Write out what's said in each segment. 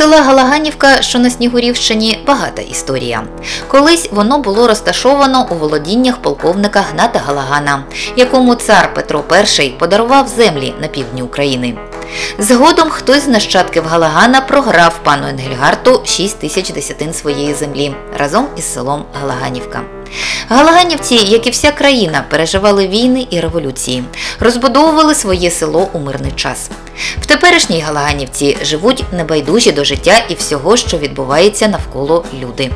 Села Галаганівка, що на Снігурівщині, багата історія. Колись воно було розташовано у володіннях полковника Гната Галагана, якому цар Петро І подарував землі на півдні України. Згодом хтось з нащадків Галагана програв пану Енгельгарту 6 тисяч десятин своєї землі разом із селом Галаганівка. Галаганівці, як і вся країна, переживали війни і революції, розбудовували своє село у мирний час. В теперішній Галаганівці живуть небайдужі до життя і всього, що відбувається навколо люди.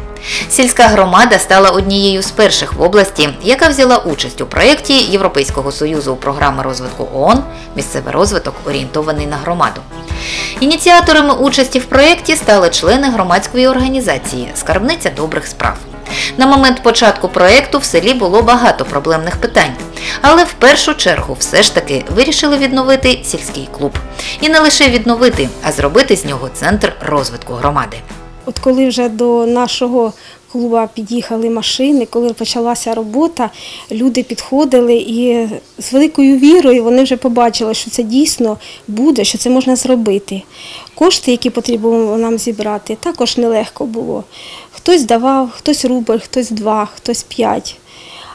Сільська громада стала однією з перших в області, яка взяла участь у проєкті Європейського союзу програми розвитку ООН Місцевий розвиток орієнтований на громаду. Ініціаторами участі в проєкті стали члени громадської організації Скарбниця добрих справ. На момент початку проєкту в селі було багато проблемних питань, але в першу чергу все ж таки вирішили відновити сільський клуб. І не лише відновити, а зробити з нього центр розвитку громади. От коли вже до нашого клуба під'їхали машини, коли почалася робота, люди підходили і з великою вірою вони вже побачили, що це дійсно буде, що це можна зробити. Кошти, які потрібно нам зібрати, також нелегко було. Хтось давав, хтось рубль, хтось два, хтось п'ять.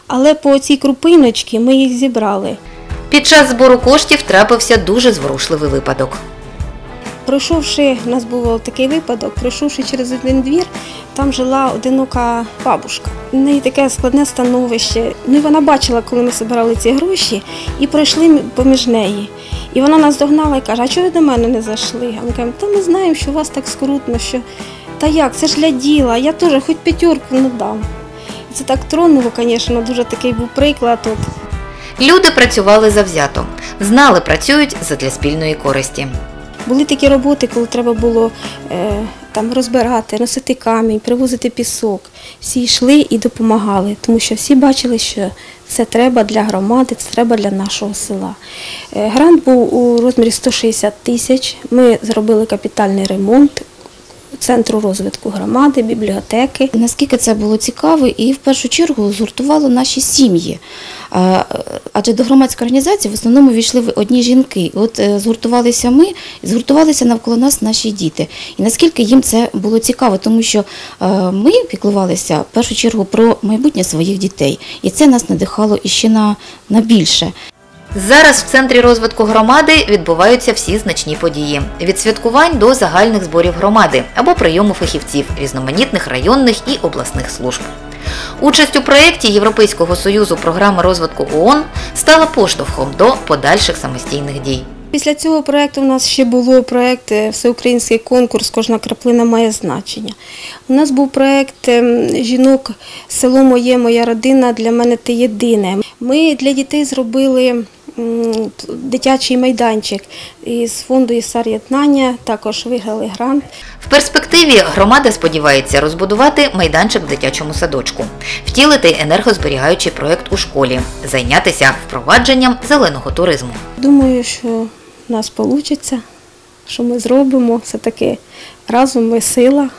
Але по цій крупиночці ми їх зібрали. Під час збору коштів трапився дуже зворушливий випадок. Пройшовши, у нас був такий випадок, пройшовши через один двір, там жила одинока бабушка. У неї таке складне становище. Ну і вона бачила, коли ми збирали ці гроші, і пройшли поміж неї. І вона нас догнала і каже, а чого ви до мене не зайшли? А ми кажемо, та ми знаємо, що у вас так скрутно, що та як, це ж для діла, я теж хоч п'ятерку не дам. Це так тронуло, звісно, дуже такий був приклад. От. Люди працювали завзято, знали, працюють задля спільної користі. Були такі роботи, коли треба було е, там розбирати, носити камінь, привозити пісок. Всі йшли і допомагали, тому що всі бачили, що це треба для громади, це треба для нашого села. Е, грант був у розмірі 160 тисяч. Ми зробили капітальний ремонт центру розвитку громади, бібліотеки. Наскільки це було цікаво, і в першу чергу згуртувало наші сім'ї. Адже до громадської організації в основному війшли одні жінки. От е, згуртувалися ми, згуртувалися навколо нас наші діти. І наскільки їм це було цікаво, тому що е, ми піклувалися в першу чергу про майбутнє своїх дітей, і це нас надихало іще на, на більше. Зараз в центрі розвитку громади відбуваються всі значні події: від святкувань до загальних зборів громади або прийому фахівців різноманітних районних і обласних служб. Участь у проєкті Європейського союзу програми розвитку ООН стала поштовхом до подальших самостійних дій. Після цього проєкту у нас ще було проєкт е, Всеукраїнський конкурс Кожна краплина має значення. У нас був проєкт ем, жінок Село моє, моя родина для мене ти єдине. Ми для дітей зробили дитячий майданчик із фонду «Ісар єднання також виграли грант. В перспективі громада сподівається розбудувати майданчик в дитячому садочку, втілити енергозберігаючий проєкт у школі, зайнятися впровадженням зеленого туризму. Думаю, що в нас вийде, що ми зробимо. Все таки разом ми сила,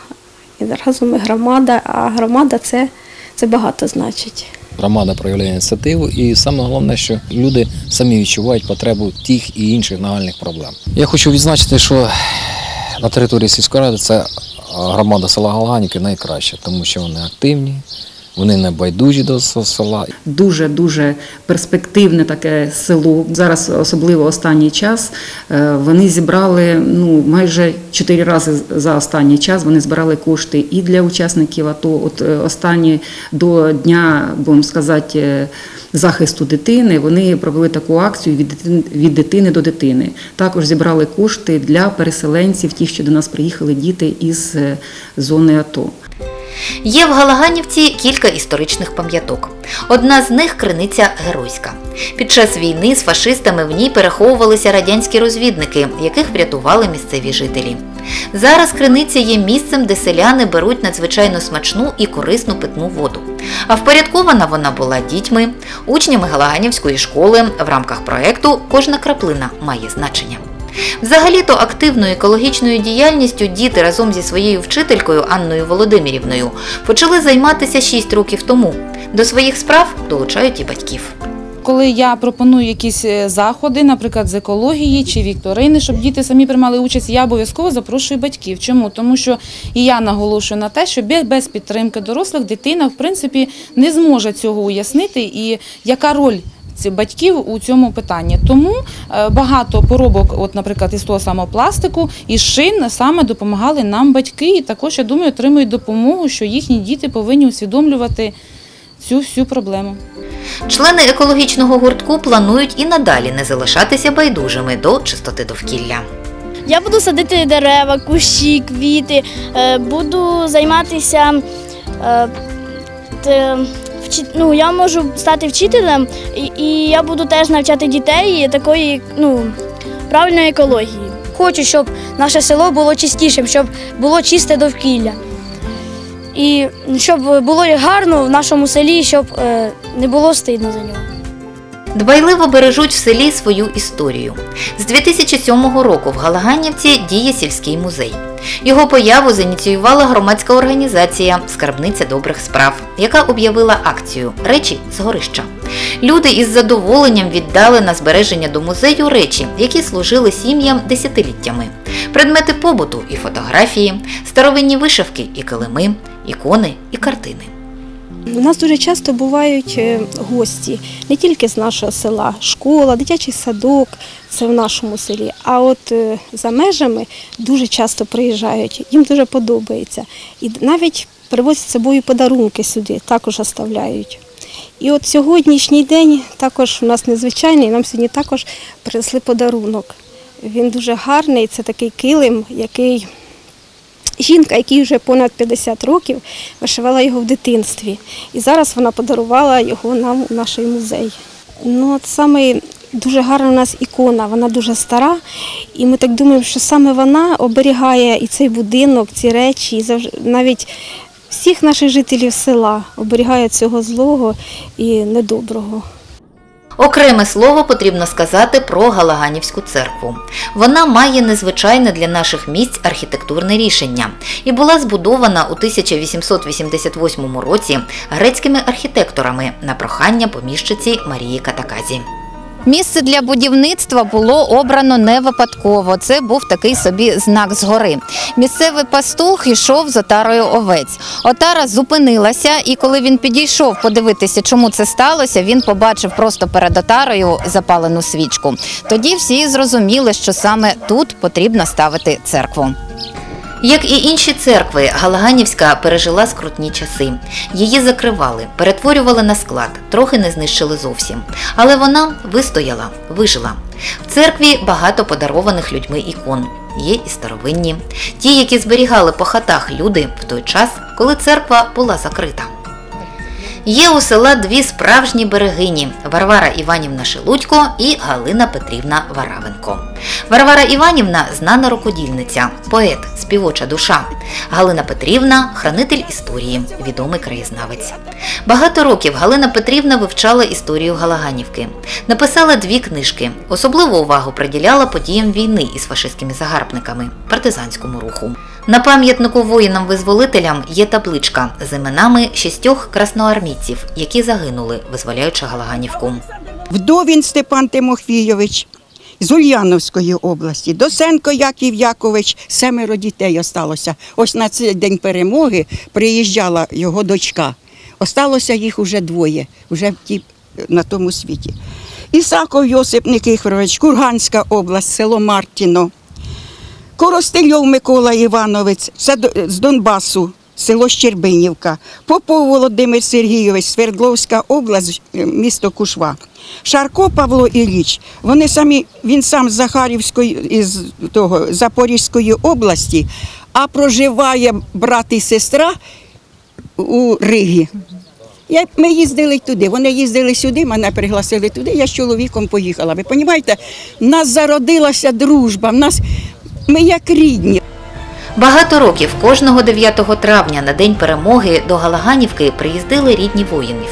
і разом ми громада, а громада це, це багато значить. Громада проявляє ініціативу, і саме головне, що люди самі відчувають потребу тих і інших нагальних проблем. Я хочу відзначити, що на території сільської ради це громада села Галганіки найкраща, тому що вони активні. Вони не байдужі до села. Дуже дуже перспективне таке село. Зараз, особливо останній час, е, вони зібрали ну майже чотири рази за останній час. Вони збирали кошти і для учасників АТО. От е, останні до дня, будемо сказати, е, захисту дитини. Вони провели таку акцію від дитини, від дитини до дитини. Також зібрали кошти для переселенців, ті, що до нас приїхали діти із зони АТО. Є в Галаганівці кілька історичних пам'яток. Одна з них криниця Геройська. Під час війни з фашистами в ній переховувалися радянські розвідники, яких врятували місцеві жителі. Зараз криниця є місцем, де селяни беруть надзвичайно смачну і корисну питну воду. А впорядкована вона була дітьми, учнями Галаганівської школи в рамках проєкту Кожна краплина має значення. Взагалі-то активною екологічною діяльністю діти разом зі своєю вчителькою Анною Володимирівною почали займатися 6 років тому. До своїх справ долучають і батьків. коли я пропоную якісь е, заходи, наприклад, з екології чи вікторини, щоб діти самі приймали участь, я обов'язково запрошую батьків. Чому? Тому що і я наголошую на те, що бе- без підтримки дорослих дитина, в принципі, не зможе цього уяснити і яка роль. Батьків у цьому питанні тому е, багато поробок, от, наприклад, із того самого пластику і шин саме допомагали нам батьки, і також я думаю, отримують допомогу, що їхні діти повинні усвідомлювати цю всю проблему. Члени екологічного гуртку планують і надалі не залишатися байдужими до чистоти довкілля. Я буду садити дерева, кущі, квіти, е, буду займатися. Вчи- Ну, я можу стати вчителем, і, і я буду теж навчати дітей такої ну, правильної екології. Хочу, щоб наше село було чистішим, щоб було чисте довкілля. І щоб було гарно в нашому селі, щоб е, не було стидно за нього. Дбайливо бережуть в селі свою історію. З 2007 року в Галаганівці діє сільський музей. Його появу зініціювала громадська організація Скарбниця добрих справ, яка об'явила акцію Речі з горища. Люди із задоволенням віддали на збереження до музею речі, які служили сім'ям десятиліттями. Предмети побуту і фотографії, старовинні вишивки і килими, ікони і картини. У нас дуже часто бувають е, гості не тільки з нашого села, школа, дитячий садок, це в нашому селі. А от е, за межами дуже часто приїжджають, їм дуже подобається. І навіть привозять з собою подарунки сюди, також оставляють. І от сьогоднішній день також у нас незвичайний, нам сьогодні також принесли подарунок. Він дуже гарний, це такий килим, який жінка, якій вже понад 50 років, вишивала його в дитинстві. І зараз вона подарувала його нам у наш музей. Ну, от саме дуже гарна у нас ікона, вона дуже стара. І ми так думаємо, що саме вона оберігає і цей будинок, ці речі, і навіть всіх наших жителів села оберігає цього злого і недоброго. Окреме слово потрібно сказати про Галаганівську церкву. Вона має незвичайне для наших місць архітектурне рішення і була збудована у 1888 році грецькими архітекторами на прохання поміщиці Марії Катаказі. Місце для будівництва було обрано не випадково. Це був такий собі знак згори. Місцевий пастух йшов з отарою овець. Отара зупинилася, і коли він підійшов подивитися, чому це сталося, він побачив просто перед отарою запалену свічку. Тоді всі зрозуміли, що саме тут потрібно ставити церкву. Як і інші церкви, Галаганівська пережила скрутні часи. Її закривали, перетворювали на склад, трохи не знищили зовсім. Але вона вистояла, вижила. В церкві багато подарованих людьми ікон. Є і старовинні, ті, які зберігали по хатах люди в той час, коли церква була закрита. Є у села дві справжні берегині Варвара Іванівна Шелудько і Галина Петрівна Варавенко. Варвара Іванівна знана рукодільниця, поет, співоча душа. Галина Петрівна хранитель історії, відомий краєзнавець. Багато років Галина Петрівна вивчала історію Галаганівки. Написала дві книжки. Особливу увагу приділяла подіям війни із фашистськими загарбниками, партизанському руху. На пам'ятнику воїнам-визволителям є табличка з іменами шістьох красноармійців, які загинули, визволяючи Галаганівку. Вдовін Степан Тимофійович з Ульяновської області, Досенко Яків Якович, семеро дітей осталося. Ось на цей день перемоги приїжджала його дочка. Осталося їх уже двоє, вже ті, на тому світі. Ісаков Йосип Никифорович, Курганська область, село Мартіно. Коростельов Микола Іванович, це з Донбасу, село Щербинівка. Попов Володимир Сергійович, Свердловська область, е, місто Кушва. Шарко Павло Ілліч, вони самі, він сам з Захарівської, із того, Запорізької області, а проживає брат і сестра у Ригі. Я, ми їздили туди, вони їздили сюди, мене пригласили туди, я з чоловіком поїхала. Ви розумієте, в нас зародилася дружба, в нас, ми як рідні. Багато років кожного 9 травня на день перемоги до Галаганівки приїздили рідні воїнів.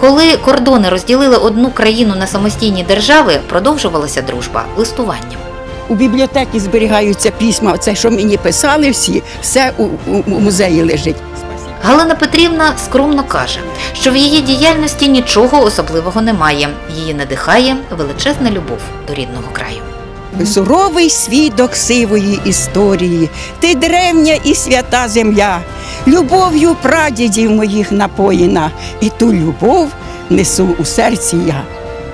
Коли кордони розділили одну країну на самостійні держави, продовжувалася дружба листуванням. У бібліотеці зберігаються письма, це що мені писали всі, все у, у, у музеї лежить. Галина Петрівна скромно каже, що в її діяльності нічого особливого немає. Її надихає величезна любов до рідного краю. Суровий свідок сивої історії, ти древня і свята земля, любов'ю прадідів моїх напоїна, і ту любов несу у серці я.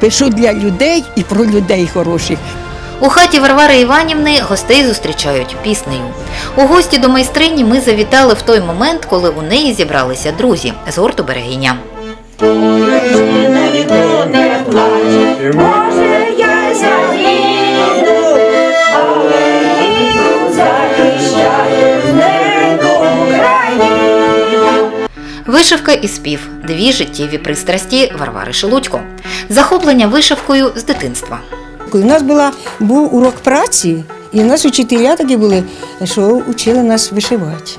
Пишу для людей і про людей хороших. У хаті Варвари Іванівни гостей зустрічають піснею. У гості до майстрині ми завітали в той момент, коли у неї зібралися друзі з гурту Берегиня. Вишивка і спів дві життєві пристрасті Варвари Шелудько. Захоплення вишивкою з дитинства. У нас була, був урок праці, і у нас учителя такі були, що вчили нас вишивати.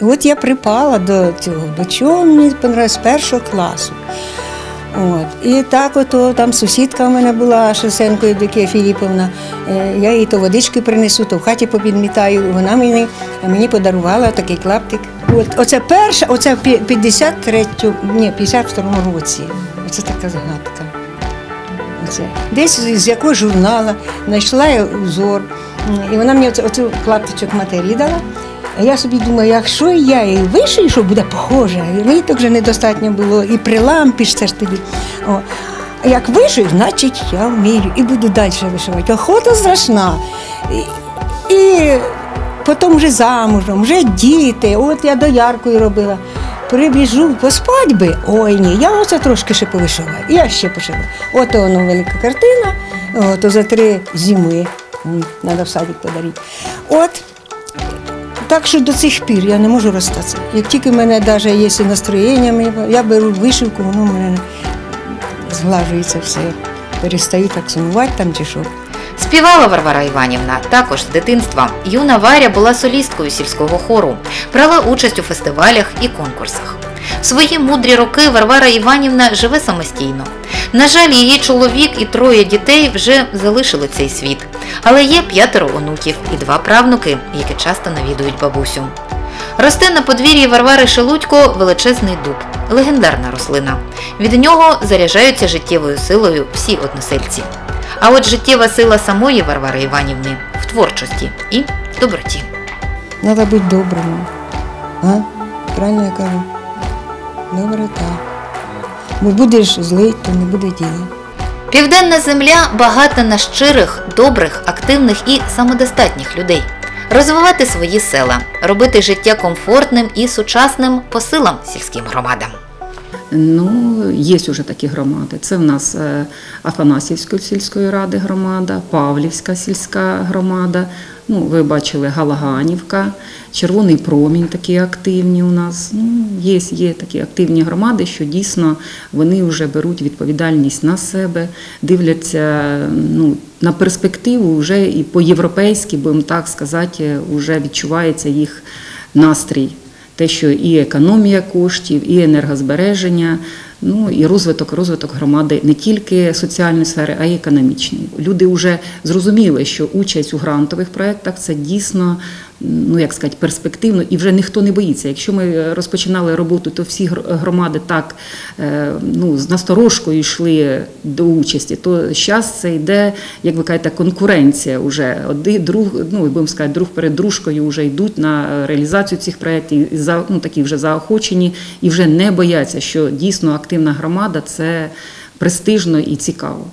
І от я припала до цього, бо чого мені понравилось з першого класу. От. І так ото там сусідка у мене була Шесенко Євдокія Філіповна. Е, Я їй то водички принесу, то в хаті попідмітаю. Вона мені, мені подарувала такий клаптик. От, оце перша, оце в пі- 53, ні, 52 році. Оце така згадка. Оце. Десь з якогось журнала знайшла я узор, і вона мені оцю клаптичок матері дала. А я собі думаю, якщо я її вишию, що буде похоже, і так вже недостатньо було, і при лампі ж це ж тоді. О. А як вишию, значить я вмію і буду далі вишивати. Охота страшна. І, і потім вже замужем, вже діти. От я дояркою робила. Прибіжу, поспать би. Ой ні, я оце трошки ще повишиваю. І Я ще пошила. От воно велика картина, то за три зими. Треба в садик подарити. От так що до цих пір я не можу розстатися. Як тільки в мене навіть є настроєння, я беру вишивку, воно в мене зглажується все. Перестаю так сумувати там чи що. Співала Варвара Іванівна також з дитинства. Юна Варя була солісткою сільського хору, брала участь у фестивалях і конкурсах. Свої мудрі роки Варвара Іванівна живе самостійно. На жаль, її чоловік і троє дітей вже залишили цей світ, але є п'ятеро онуків і два правнуки, які часто навідують бабусю. Росте на подвір'ї Варвари Шелудько величезний дуб, легендарна рослина. Від нього заряджаються життєвою силою всі односельці. А от життєва сила самої Варвари Іванівни в творчості і доброті. Треба бути добрим. А? Правильно я кажу? Доброта. Бо будеш злий, то не буде діла. Південна земля багата на щирих, добрих, активних і самодостатніх людей. Розвивати свої села, робити життя комфортним і сучасним по силам сільським громадам. Ну, є вже такі громади. Це в нас е, Афанасівської сільської ради громада, Павлівська сільська громада. Ну, ви бачили Галаганівка, Червоний промінь такі активні у нас. Ну, є, є такі активні громади, що дійсно вони вже беруть відповідальність на себе, дивляться ну, на перспективу вже і по-європейськи, будемо так сказати, вже відчувається їх настрій те, що і економія коштів, і енергозбереження, ну і розвиток, розвиток громади не тільки соціальної сфери, а й економічної. Люди вже зрозуміли, що участь у грантових проєктах це дійсно. Ну, як сказати, перспективно, і вже ніхто не боїться. Якщо ми розпочинали роботу, то всі гр- громади так е, ну, з насторожкою йшли до участі, то зараз це йде, як ви кажете, конкуренція вже. Один друг, ну будемо сказати, друг перед дружкою вже йдуть на реалізацію цих проєктів, за ну такі вже заохочені, і вже не бояться, що дійсно активна громада це престижно і цікаво.